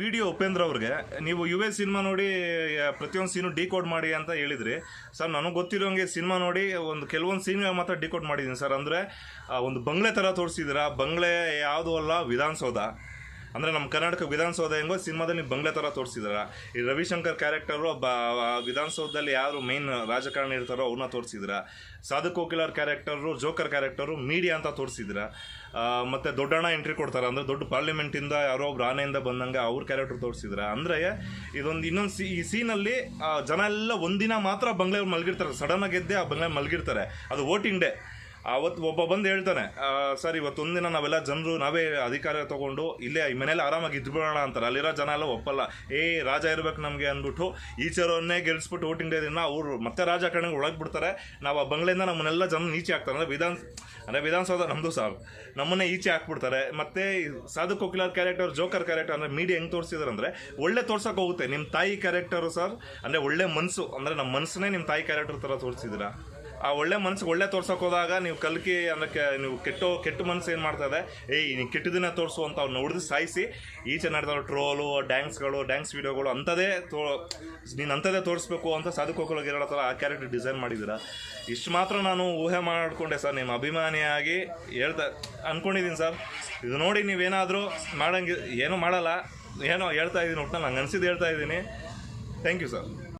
Video Upendra ಅವ್ರಿಗೆ, ನೀವು U A cinema ನೋಡಿ ಪ್ರತಿಯೊಂದು ಸೀನು ಡಿಕೋಡ್ ಮಾಡಿ ಅಂತ ಹೇಳಿದ್ರಿ. ಸರ್, ನನಗೆ ಗೊತ್ತಿರೋಂಗೆ ಸಿನಿಮಾ ನೋಡಿ, ಒಂದು ಕೆಲವೊಂದು ಸೀನ್ ಮಾತ್ರ ಡಿಕೋಡ್ ಮಾಡಿದ್ದೀನಿ ಸರ್. ಅಂದರೆ ಒಂದು ಬಂಗ್ಲೆ ಥರ ತೋರಿಸಿದ್ದೀರಾ? ಬಂಗ್ಲೆ ಯಾವುದೂ ಅಲ್ಲ, ವಿಧಾನಸೌಧ. ಅಂದರೆ ನಮ್ಮ ಕರ್ನಾಟಕ ವಿಧಾನಸೌಧ ಹೆಂಗೋ ಸಿನಿಮಾದಲ್ಲಿ ಬಂಗ್ಲೆ ಥರ ತೋರಿಸಿದಾರ. ಈ ರವಿಶಂಕರ್ ಕ್ಯಾರೆಕ್ಟರು ಬ ವಿಧಾನಸೌಧದಲ್ಲಿ ಯಾರು ಮೇನ್ ರಾಜಕಾರಣಿ ಇರ್ತಾರೋ ಅವ್ರನ್ನ ತೋರಿಸಿದ್ರ. ಸಾಧು ಕೋಕಿಲಾರ್ ಕ್ಯಾರೆಕ್ಟರು ಜೋಕರ್ ಕ್ಯಾರೆಕ್ಟರು ಮೀಡಿಯಾ ಅಂತ ತೋರಿಸಿದ್ರ. ಮತ್ತು ದೊಡ್ಡಣ್ಣ ಎಂಟ್ರಿ ಕೊಡ್ತಾರೆ. ಅಂದರೆ ದೊಡ್ಡ ಪಾರ್ಲಿಮೆಂಟಿಂದ ಯಾರೋ ಒಬ್ರು ಆನೆಯಿಂದ ಬಂದಂಗೆ ಅವ್ರ ಕ್ಯಾರೆಕ್ಟರ್ ತೋರಿಸಿದ್ರ. ಅಂದರೆ ಇದೊಂದು ಇನ್ನೊಂದು ಸಿ, ಈ ಸೀನಲ್ಲಿ ಜನ ಎಲ್ಲ ಒಂದಿನ ಮಾತ್ರ ಬಂಗ್ಲೆ ಮಲಗಿರ್ತಾರೆ. ಸಡನ್ನಾಗಿ ಗೆದ್ದೆ ಆ ಬಂಗ್ಲೆ ಮಲಗಿರ್ತಾರೆ. ಅದು ವೋಟಿಂಗ್ ಡೇ ಅವತ್ತು ಒಬ್ಬ ಬಂದು ಹೇಳ್ತಾನೆ ಸರ್ ಇವತ್ತು ಒಂದಿನ ನಾವೆಲ್ಲ ಜನರು, ನಾವೇ ಅಧಿಕಾರ ತಗೊಂಡು ಇಲ್ಲೇ ಈ ಮನೇಲಿ ಆರಾಮಾಗಿ ಇದ್ಬಿಡೋಣ ಅಂತಾರೆ. ಅಲ್ಲಿರೋ ಜನ ಎಲ್ಲ ಒಪ್ಪಲ್ಲ. ಏ, ರಾಜ ಇರ್ಬೇಕು ನಮಗೆ ಅಂದ್ಬಿಟ್ಟು ಈಚರನ್ನೇ ಗೆಲ್ಸ್ಬಿಟ್ಟು ವೋಟಿಂಗ್ ಡೇ ದಿನ ಅವರು ಮತ್ತೆ ರಾಜಕಾರಣಿಗೆ ಒಳಗೆ ಬಿಡ್ತಾರೆ. ನಾವು ಆ ಬಂಗ್ಲೆಯಿಂದ ನಮ್ಮನ್ನೆಲ್ಲ ಜನ ಈಚೆ ಹಾಕ್ತಾರೆ. ಅಂದರೆ ವಿಧಾನ, ಅಂದರೆ ವಿಧಾನಸೌಧ ನಮ್ಮದು ಸಾರ್. ನಮ್ಮನ್ನೇ ಈಚೆ ಹಾಕ್ಬಿಡ್ತಾರೆ. ಮತ್ತೆ ಸಾಧು ಕೋಕಿಲಾರ್ ಕ್ಯಾರೆಕ್ಟರ್, ಜೋಕರ್ ಕ್ಯಾರೆಕ್ಟರ್ ಅಂದರೆ ಮೀಡಿಯಾ ಹೆಂಗೆ ತೋರಿಸಿದಾರೆ ಅಂದರೆ ಒಳ್ಳೆ ತೋರ್ಸೋಕೆ ಹೋಗುತ್ತೆ. ನಿಮ್ಮ ತಾಯಿ ಕ್ಯಾರೆಕ್ಟರು ಸರ್, ಅಂದರೆ ಒಳ್ಳೆ ಮನಸ್ಸು ಅಂದರೆ ನಮ್ಮ ಮನಸ್ಸನ್ನೇ ನಿಮ್ಮ ತಾಯಿ ಕ್ಯಾರೆಕ್ಟರ್ ಥರ ತೋರಿಸಿದ್ದೀರಾ ಆ ಒಳ್ಳೆ ಮನಸ್ಸು ಒಳ್ಳೆ ತೋರ್ಸಕ್ ಹೋದಾಗ ನೀವು ಕಲ್ಕಿ ಅದಕ್ಕೆ ನೀವು ಕೆಟ್ಟೋ ಕೆಟ್ಟ ಮನ್ಸು ಏನು ಮಾಡ್ತಾ ಇದೆ? ಏಯ್ ನೀವು ಕೆಟ್ಟದನ್ನ ತೋರಿಸು ಅಂತ ಅವ್ರನ್ನ ಹೊಡೆದು ಸಾಯಿಸಿ ಈಚೆ ನಡೆದವ್ರು ಟ್ರೋಲು, ಡ್ಯಾನ್ಸ್ಗಳು, ಡ್ಯಾನ್ಸ್ ವಿಡಿಯೋಗಳು ಅಂಥದ್ದೇ ತೋ ನೀನು ಅಂಥದ್ದೇ ತೋರಿಸ್ಬೇಕು ಅಂತ ಹೇಳೋ ಥರ ಆ ಕ್ಯಾರೆಕ್ಟರ್ ಡಿಸೈನ್ ಮಾಡಿದ್ದೀರಾ? ಇಷ್ಟು ಮಾತ್ರ ನಾನು ಊಹೆ ಮಾಡಿಕೊಂಡೆ ಸರ್, ನಿಮ್ಮ ಅಭಿಮಾನಿಯಾಗಿ ಹೇಳ್ತಾ ಅಂದ್ಕೊಂಡಿದ್ದೀನಿ ಸರ್. ಇದು ನೋಡಿ ನೀವೇನಾದರೂ ಮಾಡಂಗೆ, ಏನೂ ಮಾಡಲ್ಲ, ಏನೋ ಹೇಳ್ತಾ ಇದ್ದೀನಿ ಒಟ್ಟು ನಂಗೆ ಅನ್ಸಿದ್ದು ಹೇಳ್ತಾ ಇದ್ದೀನಿ ಥ್ಯಾಂಕ್ ಯು ಸರ್